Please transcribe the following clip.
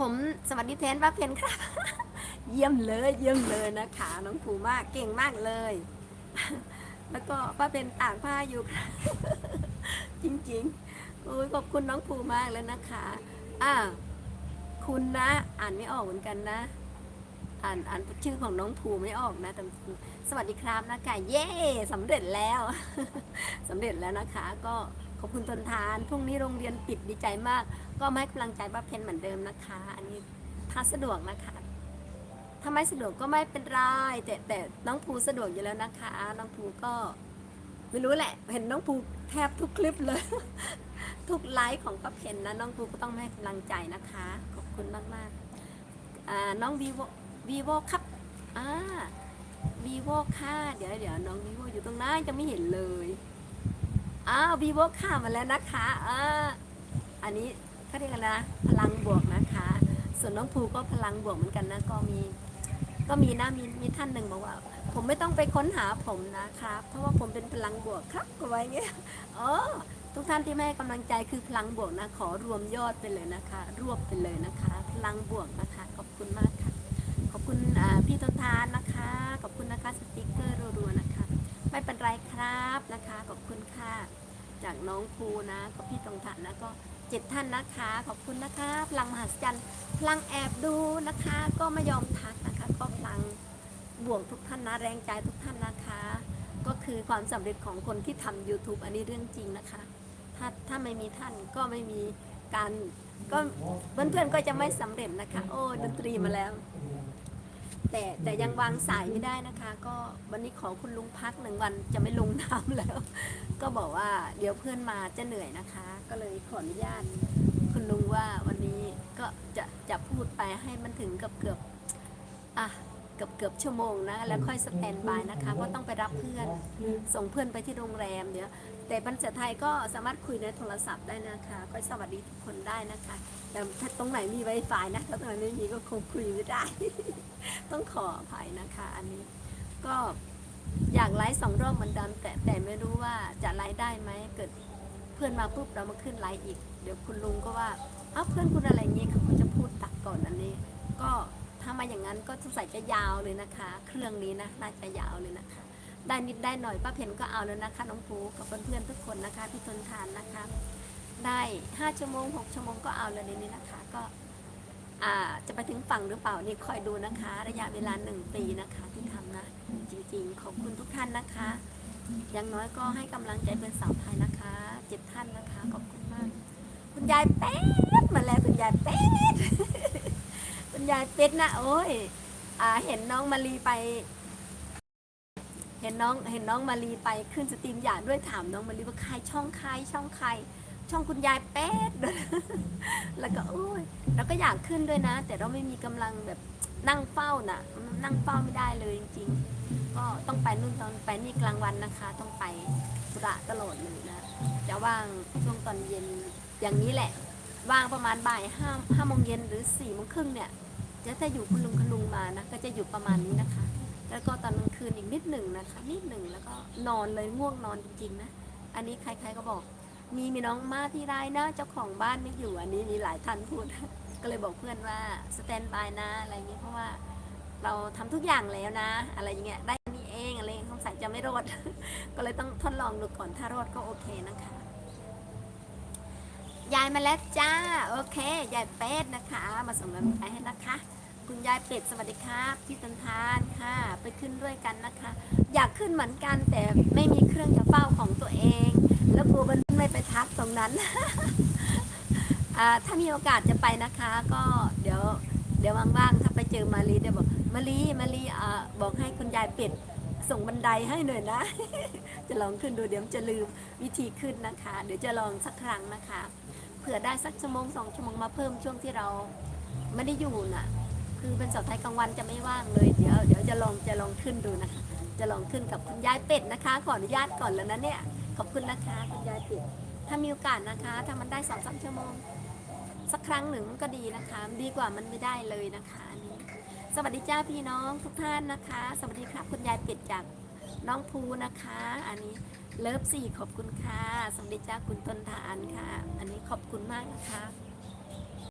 ผมสวัสดีแทนป้าเพนครับ เยี่ยมเลยเยี่ยมเลยนะคะ น้องภูมากเก่งมากเลย แล้วก็ป้าเพนตากผ้าอยู่ค่ะจริงๆโอ้ยขอบคุณน้องภูมากเลยนะคะอ่าคุณนะ อ่านไม่ออกเหมือนกันนะ อ่านอ่านชื่อของน้องภูไม่ออกนะแต่สวัสดีครับนะคะเย้สำเร็จแล้วสำเร็จแล้วนะคะ ก็ ขอบคุณทนทานพรุ่งนี้โรงเรียนปิดดีใจมาก ก็มาให้กำลังใจป้าเพนเหมือนเดิมนะคะ อันนี้ถ้าสะดวกนะคะถ้าไม่สะดวกก็ไม่เป็นไรแต่แต่น้องภูสะดวกอยู่แล้วนะคะ น้องภูก็ไม่รู้แหละ เห็นน้องภูแทบทุกคลิปเลย ทุกไลฟ์ของป้าเพนนะน้องภูก็ต้องให้กำลังใจนะคะ ขอบคุณมากๆอ่าน้องวีโววีโวครับอ่าวีโวค่ะเดี๋ยวเดี๋ยวน้องวีโวอยู่ตรงนั้นจะไม่เห็นเลย อ้าววีโวค่ะมาแล้วนะคะเอ่าอันนี้เขาเรียกอะไรนะพลังบวกนะคะ ส่วนน้องภูก็พลังบวกเหมือนกันนะก็มี ก็มีนะมีมีท่านหนึ่งบอกว่า ผมไม่ต้องไปค้นหาผมนะครับ เพราะว่าผมเป็นพลังบวกครับก็ไว้เงี้ยอ๋อทุกท่านที่แม่ให้กำลังใจคือพลังบวกนะ ขอรวมยอดไปเลยนะคะ รวบไปเลยนะคะ พลังบวกนะคะ ขอบคุณมากค่ะ ขอบคุณอ่าพี่ต้นทานนะคะ ขอบคุณนะคะสติกเกอร์รัวๆนะ ไม่เป็นไรครับนะคะขอบคุณค่ะ จากน้องภูนะก็พี่ตรงฐานนะก็เจ็ดท่านนะคะ ขอบคุณนะคะพลังมหัศจรรย์พลังแอบดูนะคะ ก็ไม่ยอมทักนะคะ ก็พลังบ่วกทุกท่านนะแรงใจทุกท่านนะคะ ก็คือความสำเร็จของคนที่ทำ YouTube อันนี้เรื่องจริงนะคะ ถ้าถ้าไม่มีท่านก็ไม่มีการก็เพื่อนๆก็จะไม่สำเร็จนะคะ โอ้ดนตรีมาแล้ว แต่แต่ยังวางสายไม่ได้นะคะ ก็วันนี้ขอคุณลุงพักหนึ่งวันจะไม่ลงน้ำแล้ว ก็บอกว่าเดี๋ยวเพื่อนมาจะเหนื่อยนะคะ ก็เลยขออนุญาตคุณลุงว่าวันนี้ก็จะจะพูดไปให้มันถึงเกือบเกือบอะเกือบเกือบชั่วโมงนะ แล้วค่อยสแตนบายนะคะว่าต้องไปรับเพื่อนส่งเพื่อนไปที่โรงแรมเดี๋ยวแต่ภาษาไทยก็สามารถคุยในโทรศัพท์ได้นะคะ ก็สวัสดีทุกคนได้นะคะ แต่ถ้าตรงไหนมี Wi-Fi นะถ้าตรงไหนไม่มีก็คงคุยไม่ได้ ต้องขออภัยนะคะ อันนี้ก็อยากไลฟ์สองรอบเหมือนเดิมแต่แต่ไม่รู้ว่าจะไลฟ์ได้ไหมเกิดเพื่อนมาปุ๊บเรามาขึ้นไลฟ์อีก เดี๋ยวคุณลุงก็ว่าเอ้าเพื่อนคุณอะไรอย่างงี้เขาจะพูดตัดก่อนอันนี้ ก็ถ้ามาอย่างนั้นก็สงสัยจะยาวเลยนะคะ เครื่องนี้นะน่าจะยาวเลยนะคะ ได้นิดได้หน่อยป้าเพนก็เอาแล้วนะคะน้องปูกับเพื่อนๆทุกคนนะคะที่ทนทานนะคะ ได้ห้าชั่วโมงหกชั่วโมงก็เอาเลยในนี้นะคะ ก็ อ่าจะไปถึงฝั่งหรือเปล่านี่คอยดูนะคะ ระยะเวลาหนึ่งปีนะคะที่ทำนะ จริงๆ ขอบคุณทุกท่านนะคะ อย่างน้อยก็ให้กำลังใจเป็นสาวไทยนะคะเจ็ดท่านนะคะขอบคุณมาก คุณยายเป็ดมาแล้วคุณยายเป็ดคุณยายเป็ดนะโอ้ยอ่าเห็นน้องมารีไป เห็นน้องเห็นน้องมารีไปขึ้นสตรีมอย่างด้วยถามน้องมารีว่าใครช่องใครช่องใคร ช่องคุณยายเป็ดแล้วก็โอ้ยเราก็อยากขึ้นด้วยนะ แต่เราไม่มีกำลังแบบนั่งเฝ้าน่ะ นั่งเฝ้าไม่ได้เลยจริงๆ ก็ต้องไปนู่นตอนไปนี่กลางวันนะคะ ต้องไปธุระตลอดเลยนะ จะว่างช่วงตอนเย็นอย่างนี้แหละ ว่างประมาณบ่ายห้าห้าโมงเย็นหรือสี่โมงครึ่งเนี่ยจะถ้าอยู่คุณลุงคุณลุงมานะก็จะอยู่ประมาณนี้นะคะ แล้วก็ตอนกลางคืนอีกนิดหนึ่งนะคะ นิดหนึ่งแล้วก็นอนเลยง่วงนอนจริงๆนะ อันนี้ใครๆก็บอก มีมีน้องมาที่ไรนะเจ้าของบ้านไม่อยู่อันนี้มีหลายท่านพูด ก็เลยบอกเพื่อนว่าสแตนบายนะอะไรอย่างเงี้ยเพราะว่าเราทำทุกอย่างแล้วนะ อะไรอย่างเงี้ยได้นี่เองอะไรองสงสัยจะไม่รอด ก็เลยต้องทดลองดูก่อนถ้ารอดก็โอเคนะคะยายมาแล้วจ้า โอเคยายเป็ดนะคะ มาส่งกำลังใจให้นะคะ คุณยายเป็ดสวัสดีครับที่ตันทานค่ะ ไปขึ้นด้วยกันนะคะ อยากขึ้นเหมือนกันแต่ไม่มีเครื่องจะเฝ้าของตัวเอง แล้วกลัวมันไม่ไปทักตรงนั้นถ้ามีโอกาสจะไปนะคะ ก็เดี๋ยวเดี๋ยวว่างๆถ้าไปเจอมารีเดี๋ยวบอกมารีมารีบอกให้คุณยายเป็ดส่งบันไดให้หน่อยนะ จะลองขึ้นดูเดี๋ยวจะลืมวิธีขึ้นนะคะ เดี๋ยวจะลองสักครั้งนะคะ เผื่อได้สักชั่วโมงสองชั่วโมงมาเพิ่มช่วงที่เราไม่ได้อยู่น่ะ คือเป็นสาวไทยกลางวันจะไม่ว่างเลยเดี๋ยวเดี๋ยวจะลองจะลองขึ้นดูนะคะ จะลองขึ้นกับคุณยายเป็ดนะคะ ขออนุญาตก่อนแล้วนะเนี่ยขอบคุณนะคะคุณยายเป็ดถ้ามีโอกาสนะคะ ถ้ามันได้สองสามชั่วโมง สักครั้งหนึ่งก็ดีนะคะ ดีกว่ามันไม่ได้เลยนะคะนนี้สวัสดีจ้าพี่น้องทุกท่านนะคะ สวัสดีครับคุณยายเป็ดจากน้องภูนะคะ อันนี้เลิฟสี่ขอบคุณค่ะสวัสดีจ้าคุณต้นทานค่ะ อันนี้ขอบคุณมากนะคะ